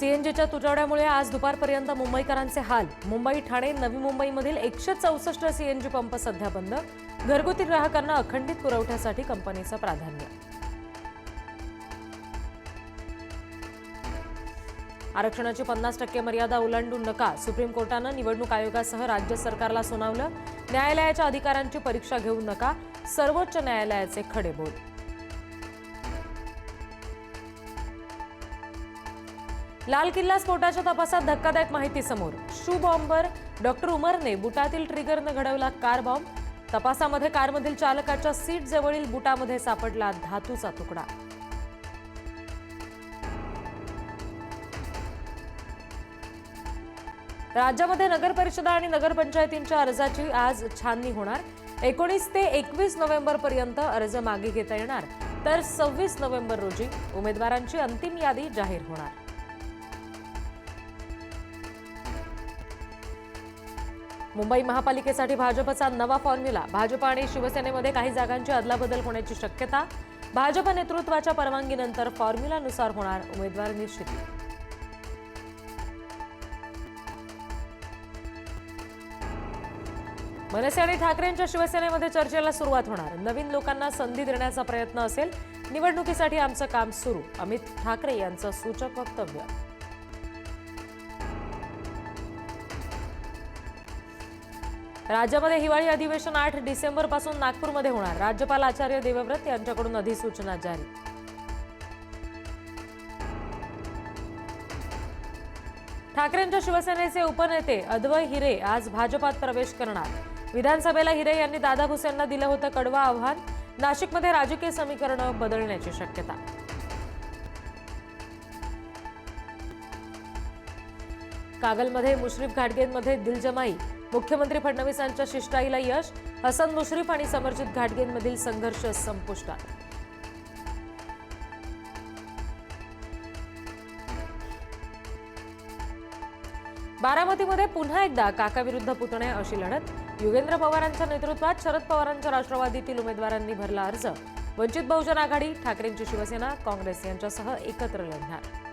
सीएनजीच्या तुटवड्यामुळे आज दुपारपर्यंत मुंबईकरांचे हाल. मुंबई ठाणे नवी मुंबईमधील एकशे चौसष्ट सीएनजी पंप सध्या बंद. घरगुती ग्राहकांना अखंडित पुरवठ्यासाठी कंपनीचं प्राधान्य. आरक्षणाची पन्नास टक्के मर्यादा ओलांडू नका. सुप्रीम कोर्टानं निवडणूक आयोगासह राज्य सरकारला सुनावलं. न्यायालयाच्या अधिकारांची परीक्षा घेऊ नका. सर्वोच्च न्यायालयाचे खडे बोल लाल किल्ला स्फोटाच्या तपासात धक्कादायक माहिती समोर. शू बॉम्बर डॉक्टर उमरने बुटातील ट्रिगरनं घडवला कार बॉम्ब. तपासामध्ये कारमधील चालकाच्या सीट जवळील बुटामध्ये सापडला धातूचा तुकडा. राज्यामध्ये नगर परिषदा आणि नगरपंचायतींच्या अर्जाची आज छाननी होणार. एकोणीस ते एकवीस नोव्हेंबर पर्यंत अर्ज मागे घेता येणार. तर सव्वीस नोव्हेंबर रोजी उमेदवारांची अंतिम यादी जाहीर होणार. मुंबई महापालिकेसाठी भाजपचा नवा फॉर्म्युला भाजप आणि शिवसेनेमध्ये काही जागांची अदलाबदल होण्याची शक्यता. भाजप नेतृत्वाच्या परवानगीनंतर फॉर्म्युलानुसार होणार उमेदवार निश्चिती. मनसे आणि ठाकरेंच्या शिवसेनेमध्ये चर्चेला सुरुवात होणार. नवीन लोकांना संधी देण्याचा प्रयत्न असेल. निवडणुकीसाठी आमचं काम सुरू. अमित ठाकरे यांचं सूचक वक्तव्य. राज्यामध्ये हिवाळी अधिवेशन आठ डिसेंबरपासून नागपूरमध्ये होणार. राज्यपाल आचार्य देवव्रत यांच्याकडून अधिसूचना जारी. ठाकरेंच्या शिवसेनेचे उपनेते अद्वय हिरे आज भाजपात प्रवेश करणार. विधानसभेला हिरे यांनी दादा भुसेंना दिलं होतं कडवा आव्हान. नाशिकमध्ये राजकीय समीकरणं बदलण्याची शक्यता. कागलमध्ये मुश्रीफ घाटगेंमध्ये दिलजमाई. मुख्यमंत्री फडणवीसांच्या शिष्टाईला यश हसन मुश्रीफ आणि समर्जित घाटगेंमधील संघर्ष संपुष्टात. बारामतीमध्ये पुन्हा एकदा काकाविरुद्ध पुतणे अशी लढत. युगेंद्र पवारांच्या नेतृत्वात शरद पवारांच्या राष्ट्रवादीतील उमेदवारांनी भरला अर्ज. वंचित बहुजन आघाडी ठाकरेंची शिवसेना काँग्रेस यांच्यासह एकत्र लढणार.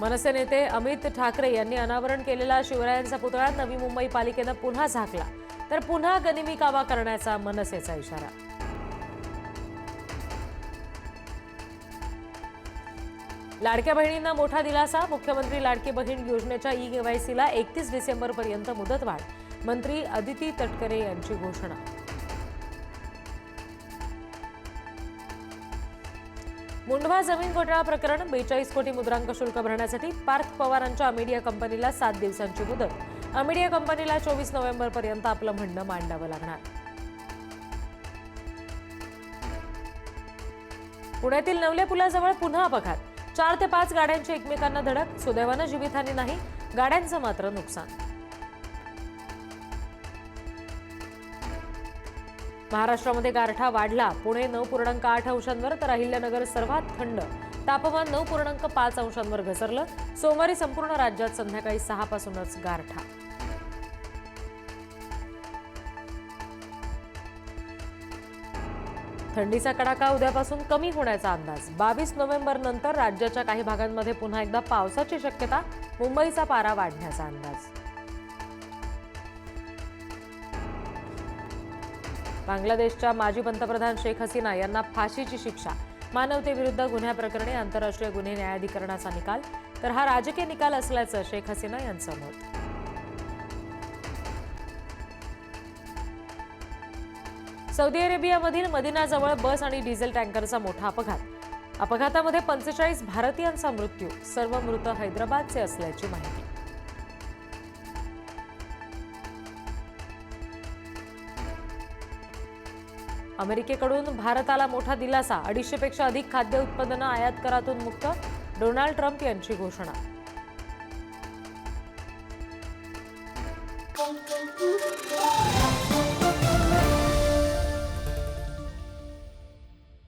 मनसे नेते अमित ठाकरे यांनी अनावरण केलेला शिवरायांचा पुतळा नवी मुंबई पालिकेनं पुन्हा झाकला. तर पुन्हा गनिमी कावा करण्याचा मनसेचा इशारा. लाडक्या बहिणींना मोठा दिलासा. मुख्यमंत्री लाडकी बहीण योजनेच्या ई केवायसीला एकतीस डिसेंबरपर्यंत मुदतवाढ. मंत्री अदिती तटकरे यांची घोषणा. मुंढवा जमीन घोटाळा प्रकरण बेचाळीस कोटी मुद्रांक शुल्क भरण्यासाठी पार्थ पवारांच्या अमेडिया कंपनीला सात दिवसांची मुदत. अमिडिया कंपनीला चोवीस नोव्हेंबरपर्यंत आपलं म्हणणं मांडावं लागणार. पुण्यातील नवले पुलाजवळ पुन्हा अपघात. चार ते पाच गाड्यांची एकमेकांना धडक सुदैवानं जीवितहानी नाही गाड्यांचं मात्र नुकसान. महाराष्ट्रामध्ये गारठा वाढला. पुणे नऊ पूर्णांक आठ अंशांवर तर अहिल्यानगर सर्वात थंड. तापमान नऊ पूर्णांक पाच अंशांवर घसरलं. सोमवारी संपूर्ण राज्यात संध्याकाळी सहापासूनच गारठा. थंडीचा कडाका उद्यापासून कमी होण्याचा अंदाज. बावीस नोव्हेंबर नंतर राज्याच्या काही भागांमध्ये पुन्हा एकदा पावसाची शक्यता. मुंबईचा पारा वाढण्याचा अंदाज. बांगलादेशच्या माजी पंतप्रधान शेख हसीना यांना फाशीची शिक्षा. मानवतेविरुद्ध गुन्ह्याप्रकरणी आंतरराष्ट्रीय गुन्हे न्यायाधिकरणाचा निकाल. तर हा राजकीय निकाल असल्याचं शेख हसीना यांचं मत. सौदी अरेबियामधील मदिनाजवळ बस आणि डिझेल टँकरचा मोठा अपघात. अपघातामध्ये पंचेचाळीस भारतीयांचा मृत्यू. सर्व मृत हैदराबादचे असल्याची माहिती. अमेरिकेकडून भारताला मोठा दिलासा अडीचशेपेक्षा अधिक खाद्य उत्पादनं आयात करातून मुक्त डोनाल्ड ट्रम्प यांची घोषणा.